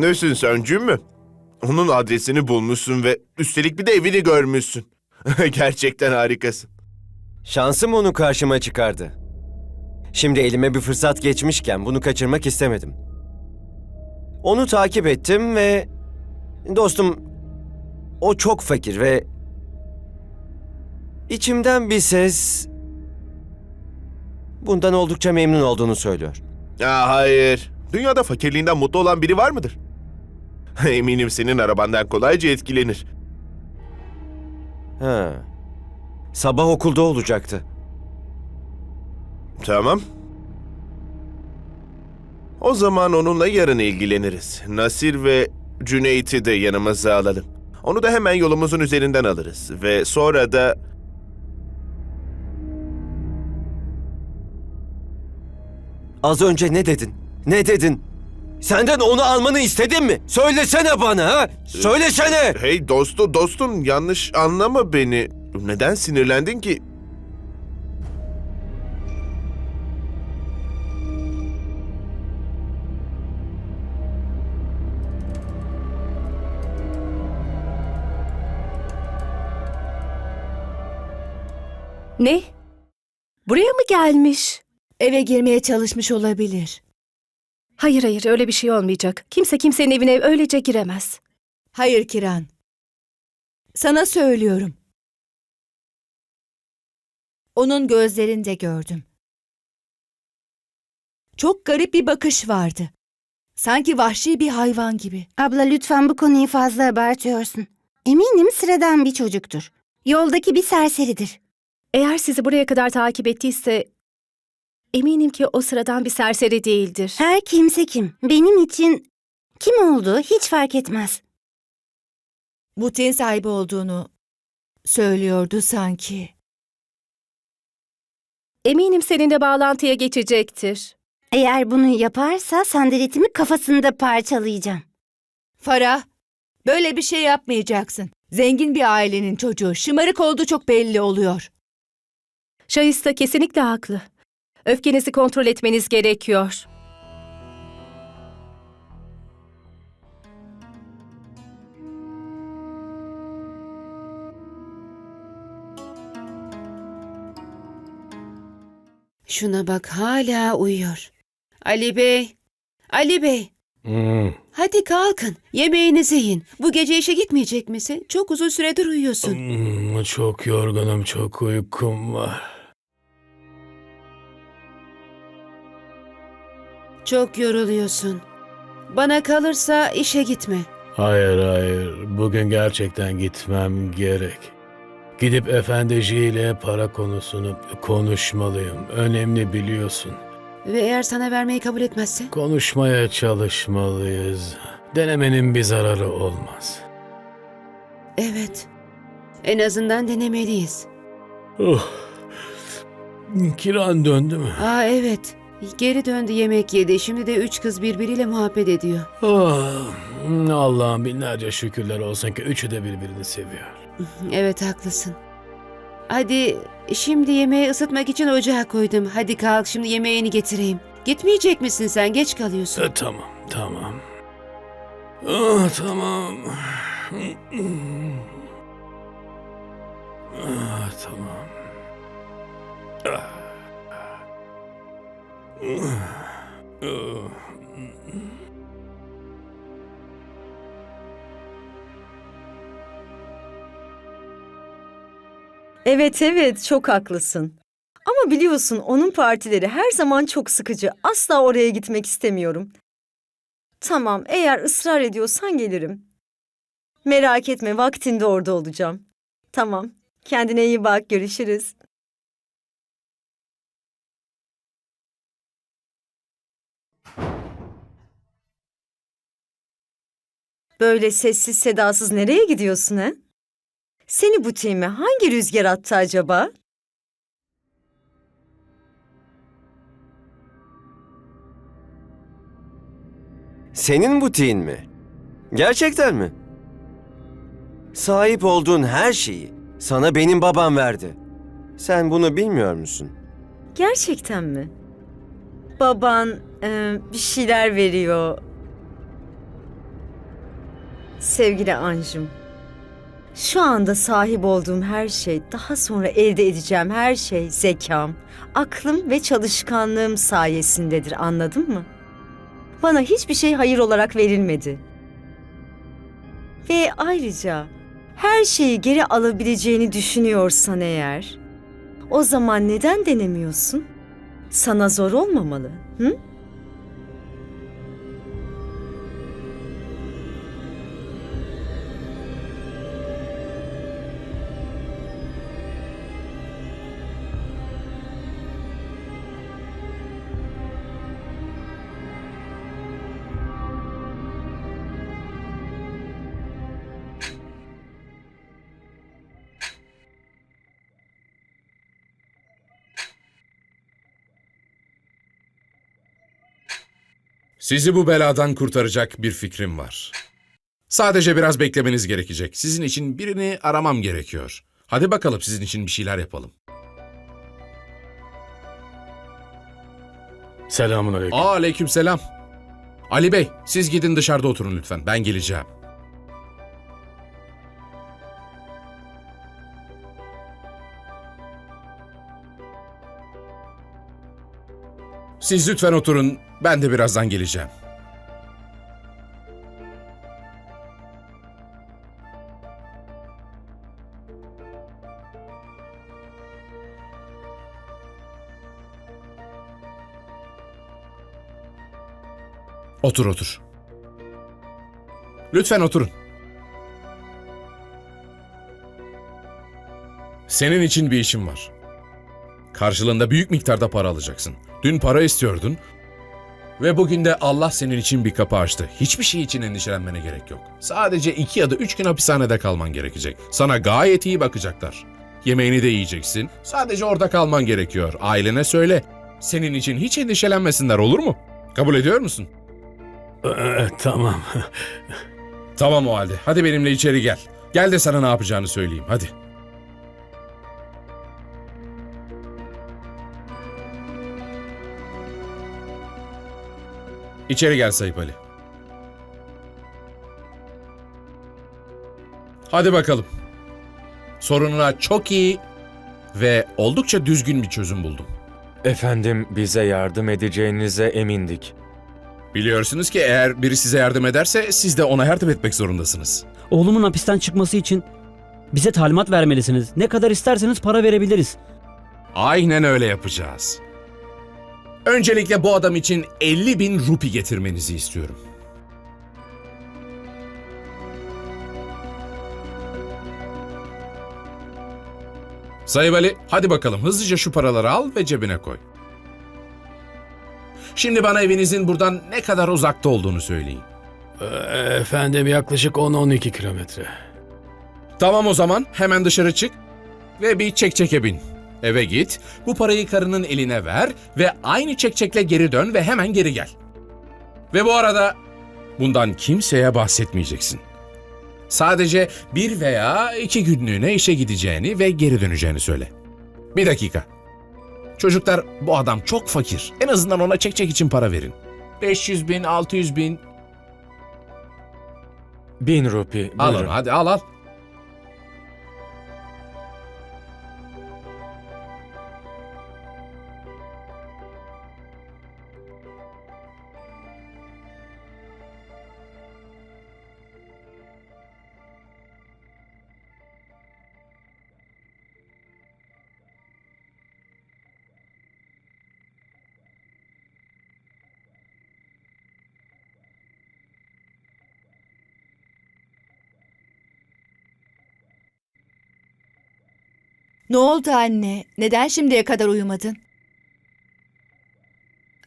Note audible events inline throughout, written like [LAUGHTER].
Nesin söncü mü? Onun adresini bulmuşsun ve üstelik bir de evini görmüşsün. [LAUGHS] Gerçekten harikasın. Şansım onu karşıma çıkardı. Şimdi elime bir fırsat geçmişken bunu kaçırmak istemedim. Onu takip ettim ve dostum o çok fakir ve içimden bir ses bundan oldukça memnun olduğunu söylüyor. Ya hayır. Dünyada fakirliğinden mutlu olan biri var mıdır? [LAUGHS] Eminim senin arabandan kolayca etkilenir. Ha. Sabah okulda olacaktı. Tamam. O zaman onunla yarın ilgileniriz. Nasir ve Cüneyt'i de yanımıza alalım. Onu da hemen yolumuzun üzerinden alırız. Ve sonra da... Az önce ne dedin? Ne dedin? Senden onu almanı istedim mi? Söylesene bana ha? Söylesene! Hey dostu dostum yanlış anlama beni. Neden sinirlendin ki? Ne? Buraya mı gelmiş? Eve girmeye çalışmış olabilir. Hayır hayır öyle bir şey olmayacak. Kimse kimsenin evine öylece giremez. Hayır Kiran. Sana söylüyorum. Onun gözlerinde gördüm. Çok garip bir bakış vardı. Sanki vahşi bir hayvan gibi. Abla lütfen bu konuyu fazla abartıyorsun. Eminim sıradan bir çocuktur. Yoldaki bir serseridir. Eğer sizi buraya kadar takip ettiyse eminim ki o sıradan bir serseri değildir. Her kimse kim. Benim için kim olduğu hiç fark etmez. Butiğin sahibi olduğunu söylüyordu sanki. Eminim seninle bağlantıya geçecektir. Eğer bunu yaparsa sandaletimi kafasında parçalayacağım. Farah, böyle bir şey yapmayacaksın. Zengin bir ailenin çocuğu. Şımarık olduğu çok belli oluyor. Şahista kesinlikle haklı. Öfkenizi kontrol etmeniz gerekiyor. Şuna bak hala uyuyor. Ali Bey, Ali Bey. Hmm, Hadi kalkın. Yemeğinizi yiyin. Bu gece işe gitmeyecek misin? Çok uzun süredir uyuyorsun. hmm, çok yorgunum, çok uykum var. Çok yoruluyorsun. Bana kalırsa işe gitme. Hayır hayır, bugün gerçekten gitmem gerek. Gidip efendici ile para konusunu konuşmalıyım. Önemli biliyorsun. Ve eğer sana vermeyi kabul etmezse? Konuşmaya çalışmalıyız. Denemenin bir zararı olmaz. Evet. En azından denemeliyiz. Oh. Kiran döndü mü? Aa evet. Geri döndü yemek yedi. Şimdi de üç kız birbiriyle muhabbet ediyor. Oh, Allah'ım binlerce şükürler olsun ki üçü de birbirini seviyor. [LAUGHS] Evet haklısın. Hadi şimdi yemeği ısıtmak için ocağa koydum. Hadi kalk şimdi yemeğini getireyim. Gitmeyecek misin sen? Geç kalıyorsun. E, tamam, tamam. Ah, tamam. Ah, tamam. Ah. Ah. Evet evet çok haklısın. Ama biliyorsun onun partileri her zaman çok sıkıcı. Asla oraya gitmek istemiyorum. Tamam eğer ısrar ediyorsan gelirim. Merak etme vaktinde orada olacağım. Tamam. Kendine iyi bak görüşürüz. Böyle sessiz sedasız nereye gidiyorsun he? Seni butiğime hangi rüzgar attı acaba? Senin butiğin mi? Gerçekten mi? Sahip olduğun her şeyi sana benim babam verdi. Sen bunu bilmiyor musun? Gerçekten mi? Baban e, bir şeyler veriyor. Sevgili Anjum, şu anda sahip olduğum her şey, daha sonra elde edeceğim her şey zekam, aklım ve çalışkanlığım sayesindedir anladın mı? Bana hiçbir şey hayır olarak verilmedi. Ve ayrıca her şeyi geri alabileceğini düşünüyorsan eğer, o zaman neden denemiyorsun? Sana zor olmamalı, hı? Sizi bu beladan kurtaracak bir fikrim var. Sadece biraz beklemeniz gerekecek. Sizin için birini aramam gerekiyor. Hadi bakalım sizin için bir şeyler yapalım. Selamun aleyküm. Aa, aleykümselam. Ali Bey, siz gidin dışarıda oturun lütfen. Ben geleceğim. Siz lütfen oturun. Ben de birazdan geleceğim. Otur otur. Lütfen oturun. Senin için bir işim var. Karşılığında büyük miktarda para alacaksın. Dün para istiyordun ve bugün de Allah senin için bir kapı açtı. Hiçbir şey için endişelenmene gerek yok. Sadece iki ya da üç gün hapishanede kalman gerekecek. Sana gayet iyi bakacaklar. Yemeğini de yiyeceksin. Sadece orada kalman gerekiyor. Ailene söyle. Senin için hiç endişelenmesinler olur mu? Kabul ediyor musun? Ee, tamam. Tamam o halde. Hadi benimle içeri gel. Gel de sana ne yapacağını söyleyeyim. Hadi. İçeri gel Sayıp Ali. Hadi bakalım. Sorununa çok iyi ve oldukça düzgün bir çözüm buldum. Efendim bize yardım edeceğinize emindik. Biliyorsunuz ki eğer biri size yardım ederse siz de ona yardım etmek zorundasınız. Oğlumun hapisten çıkması için bize talimat vermelisiniz. Ne kadar isterseniz para verebiliriz. Aynen öyle yapacağız. Öncelikle bu adam için 50 bin rupi getirmenizi istiyorum. Sayın Ali, hadi bakalım hızlıca şu paraları al ve cebine koy. Şimdi bana evinizin buradan ne kadar uzakta olduğunu söyleyin. Ee, efendim yaklaşık 10-12 kilometre. Tamam o zaman hemen dışarı çık ve bir çekçeke bin. Eve git, bu parayı karının eline ver ve aynı çekçekle geri dön ve hemen geri gel. Ve bu arada bundan kimseye bahsetmeyeceksin. Sadece bir veya iki günlüğüne işe gideceğini ve geri döneceğini söyle. Bir dakika. Çocuklar bu adam çok fakir. En azından ona çekçek için para verin. 500 bin, 600 bin. Bin rupi. Al onu hadi al al. Ne oldu anne? Neden şimdiye kadar uyumadın?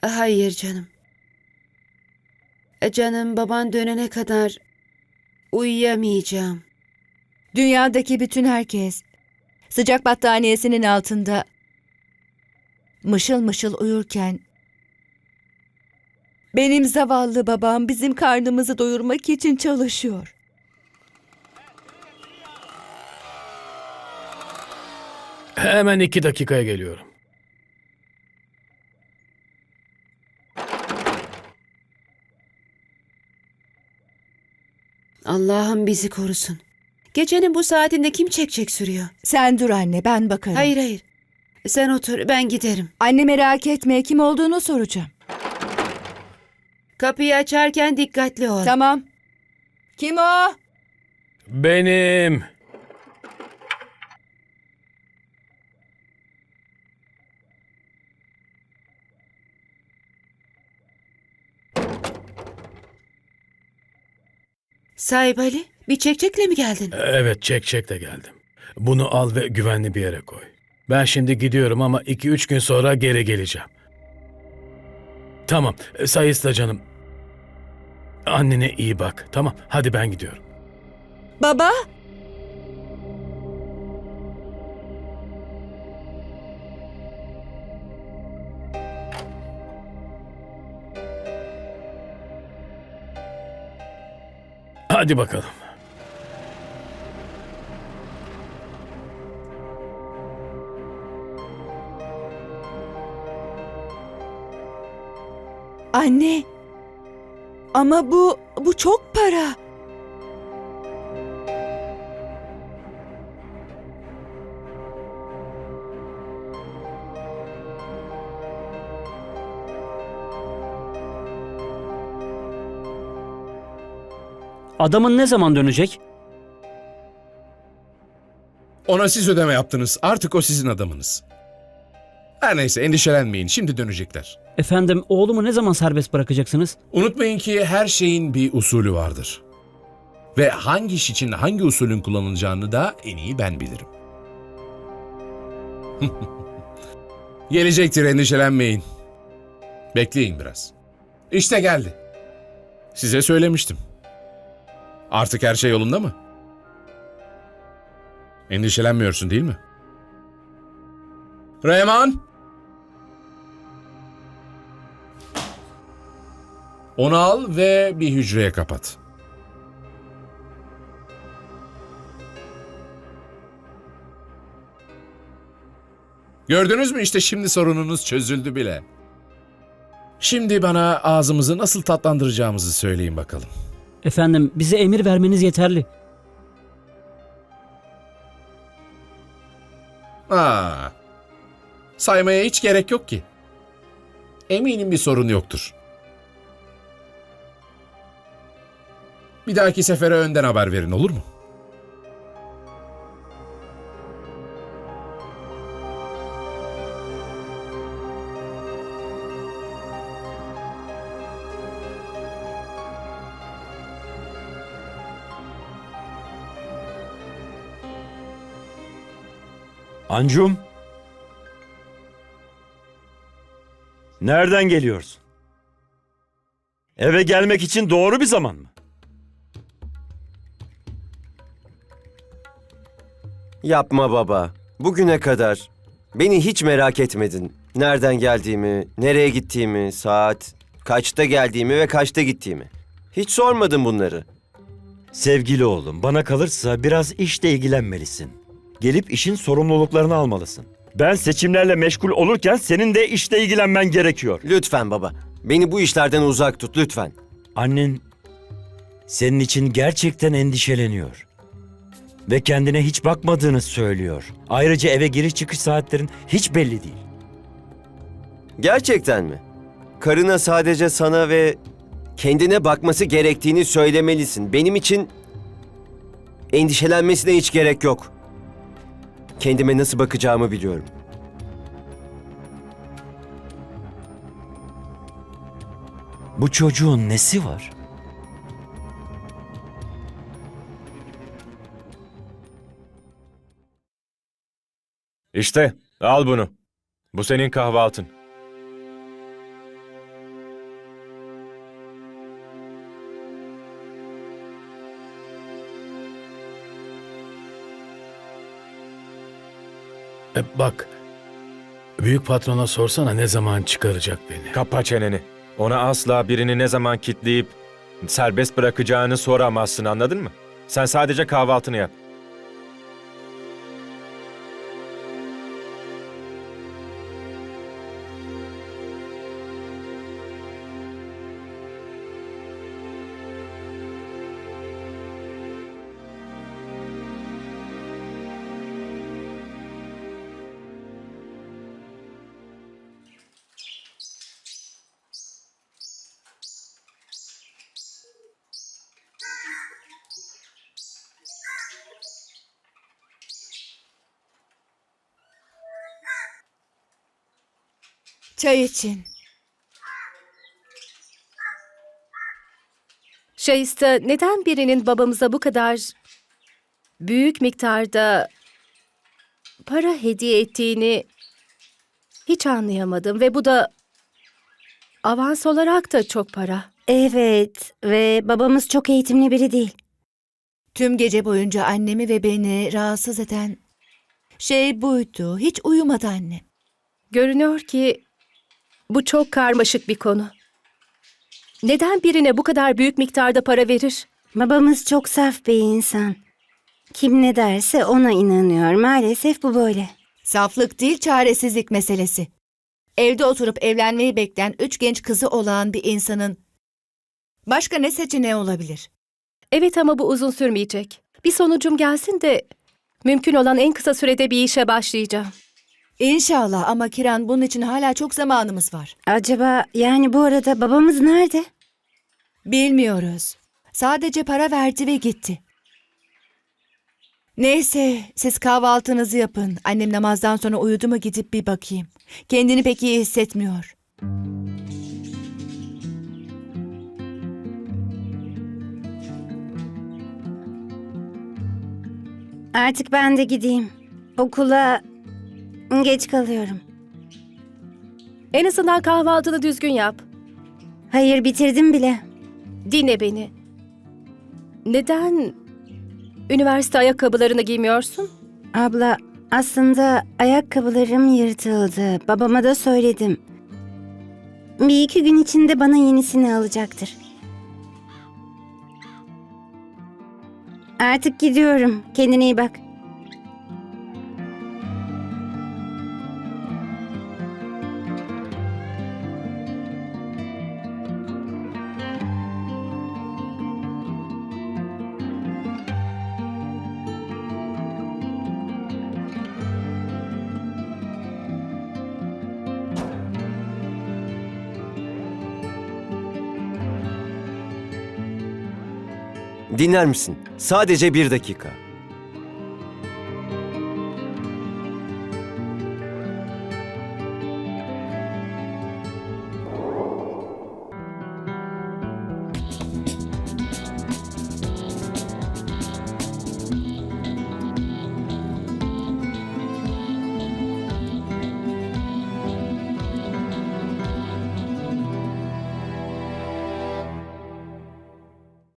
Hayır canım. E, Canım baban dönene kadar uyuyamayacağım. Dünyadaki bütün herkes sıcak battaniyesinin altında mışıl mışıl uyurken benim zavallı babam bizim karnımızı doyurmak için çalışıyor. Hemen iki dakikaya geliyorum. Allah'ım bizi korusun. Gecenin bu saatinde kim çekçek sürüyor? Sen dur anne ben bakarım. Hayır hayır. Sen otur ben giderim. Anne merak etme kim olduğunu soracağım. Kapıyı açarken dikkatli ol. Tamam. Kim o? Benim. Sahip Ali bir çekçekle mi geldin? Evet çek çek de geldim. Bunu al ve güvenli bir yere koy. Ben şimdi gidiyorum ama iki üç gün sonra geri geleceğim. Tamam e, Sayıs canım. Annene iyi bak. Tamam hadi ben gidiyorum. Baba? Hadi bakalım. Anne. Ama bu bu çok para. Adamın ne zaman dönecek? Ona siz ödeme yaptınız. Artık o sizin adamınız. Her neyse endişelenmeyin. Şimdi dönecekler. Efendim oğlumu ne zaman serbest bırakacaksınız? Unutmayın ki her şeyin bir usulü vardır. Ve hangi iş için hangi usulün kullanılacağını da en iyi ben bilirim. [LAUGHS] Gelecektir endişelenmeyin. Bekleyin biraz. İşte geldi. Size söylemiştim. Artık her şey yolunda mı? Endişelenmiyorsun değil mi? Reyman! Onu al ve bir hücreye kapat. Gördünüz mü işte şimdi sorununuz çözüldü bile. Şimdi bana ağzımızı nasıl tatlandıracağımızı söyleyin bakalım. Efendim bize emir vermeniz yeterli. Aa, saymaya hiç gerek yok ki. Eminim bir sorun yoktur. Bir dahaki sefere önden haber verin olur mu? Ancum. Nereden geliyorsun? Eve gelmek için doğru bir zaman mı? Yapma baba. Bugüne kadar beni hiç merak etmedin. Nereden geldiğimi, nereye gittiğimi, saat, kaçta geldiğimi ve kaçta gittiğimi. Hiç sormadın bunları. Sevgili oğlum, bana kalırsa biraz işle ilgilenmelisin. Gelip işin sorumluluklarını almalısın. Ben seçimlerle meşgul olurken senin de işle ilgilenmen gerekiyor. Lütfen baba. Beni bu işlerden uzak tut lütfen. Annen senin için gerçekten endişeleniyor. Ve kendine hiç bakmadığını söylüyor. Ayrıca eve giriş çıkış saatlerin hiç belli değil. Gerçekten mi? Karına sadece sana ve kendine bakması gerektiğini söylemelisin. Benim için endişelenmesine hiç gerek yok. Kendime nasıl bakacağımı biliyorum. Bu çocuğun nesi var? İşte al bunu. Bu senin kahvaltın. E, bak. Büyük patrona sorsana ne zaman çıkaracak beni. Kapa çeneni. Ona asla birini ne zaman kitleyip serbest bırakacağını soramazsın anladın mı? Sen sadece kahvaltını yap. Çay için. Şayista neden birinin babamıza bu kadar büyük miktarda para hediye ettiğini hiç anlayamadım ve bu da avans olarak da çok para. Evet ve babamız çok eğitimli biri değil. Tüm gece boyunca annemi ve beni rahatsız eden şey buydu. Hiç uyumadı annem. Görünüyor ki bu çok karmaşık bir konu. Neden birine bu kadar büyük miktarda para verir? Babamız çok saf bir insan. Kim ne derse ona inanıyor. Maalesef bu böyle. Saflık değil çaresizlik meselesi. Evde oturup evlenmeyi bekleyen üç genç kızı olan bir insanın başka ne seçeneği olabilir? Evet ama bu uzun sürmeyecek. Bir sonucum gelsin de mümkün olan en kısa sürede bir işe başlayacağım. İnşallah ama Kiran bunun için hala çok zamanımız var. Acaba yani bu arada babamız nerede? Bilmiyoruz. Sadece para verdi ve gitti. Neyse, siz kahvaltınızı yapın. Annem namazdan sonra uyudu mu gidip bir bakayım. Kendini pek iyi hissetmiyor. Artık ben de gideyim. Okula geç kalıyorum. En azından kahvaltını düzgün yap. Hayır bitirdim bile. Dinle beni. Neden üniversite ayakkabılarını giymiyorsun? Abla aslında ayakkabılarım yırtıldı. Babama da söyledim. Bir iki gün içinde bana yenisini alacaktır. Artık gidiyorum. Kendine iyi bak. Dinler misin? Sadece bir dakika.